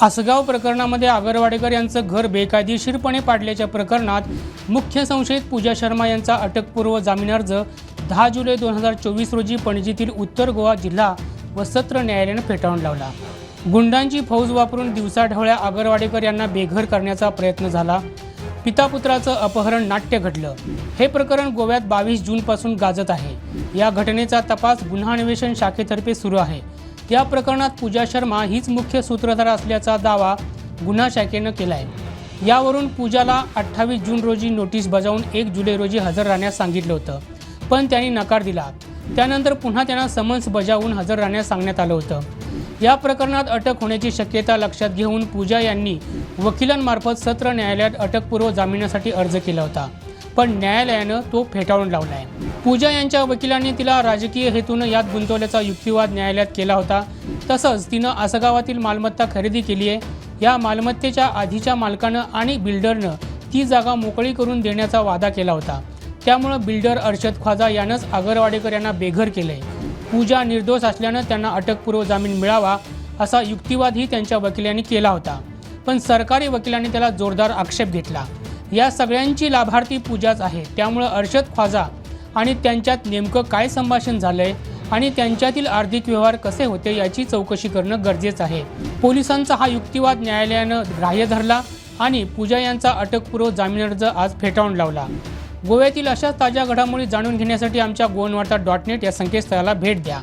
आसगाव प्रकरणामध्ये आगरवाडेकर यांचं घर बेकायदेशीरपणे पाडल्याच्या प्रकरणात मुख्य संशयित पूजा शर्मा यांचा अटकपूर्व जामीन अर्ज दहा जुलै दोन हजार चोवीस रोजी पणजीतील उत्तर गोवा जिल्हा व सत्र न्यायालयानं फेटाळून लावला. गुंडांची फौज वापरून दिवसाढवळ्या आगरवाडेकर यांना बेघर करण्याचा प्रयत्न झाला. पितापुत्राचं अपहरण नाट्य घडलं. हे प्रकरण गोव्यात बावीस जूनपासून गाजत आहे. या घटनेचा तपास गुन्हा अन्वेषण शाखेतर्फे सुरू आहे. या प्रकरणात पूजा शर्मा हीच मुख्य सूत्रधार असल्याचा दावा गुन्हा शाखेनं केला आहे यावरून पूजाला अठ्ठावीस जून रोजी नोटीस बजावून एक जुलै रोजी हजर राहण्यास सांगितलं होतं पण त्यांनी नकार दिला. त्यानंतर पुन्हा त्यांना समन्स बजावून हजर राहण्यास सांगण्यात आलं होतं. या प्रकरणात अटक होण्याची शक्यता लक्षात घेऊन पूजा यांनी वकिलांमार्फत सत्र न्यायालयात अटकपूर्व जामिनासाठी अर्ज केला होता पण न्यायालयानं तो फेटाळून लावला आहे पूजा यांच्या वकिलांनी तिला राजकीय हेतूनं यात गुंतवल्याचा युक्तिवाद न्यायालयात केला होता. तसंच तिनं आसगावातील मालमत्ता खरेदी केली आहे. या मालमत्तेच्या आधीच्या मालकानं आणि बिल्डरनं ती जागा मोकळी करून देण्याचा वादा केला होता. त्यामुळं बिल्डर अर्षद ख्वाजा यानंच आगरवाडेकर यांना बेघर केलंय. पूजा निर्दोष असल्यानं त्यांना अटकपूर्व जामीन मिळावा असा युक्तिवादही त्यांच्या वकिलांनी केला होता. पण सरकारी वकिलांनी त्याला जोरदार आक्षेप घेतला. या सगळ्यांची लाभार्थी पूजाच आहे. त्यामुळं अर्षद ख्वाजा आणि त्यांच्यात नेमकं काय संभाषण झालंय आणि त्यांच्यातील आर्थिक व्यवहार कसे होते याची चौकशी करणं गरजेचं आहे. पोलिसांचा हा युक्तिवाद न्यायालयानं ग्राह्य धरला आणि पूजा यांचा अटकपूर्व जामीन अर्ज आज फेटाळून लावला. गोव्यातील अशाच ताज्या घडामोडी जाणून घेण्यासाठी आमच्या गोवनवार्ता डॉट नेट या संकेतस्थळाला भेट द्या.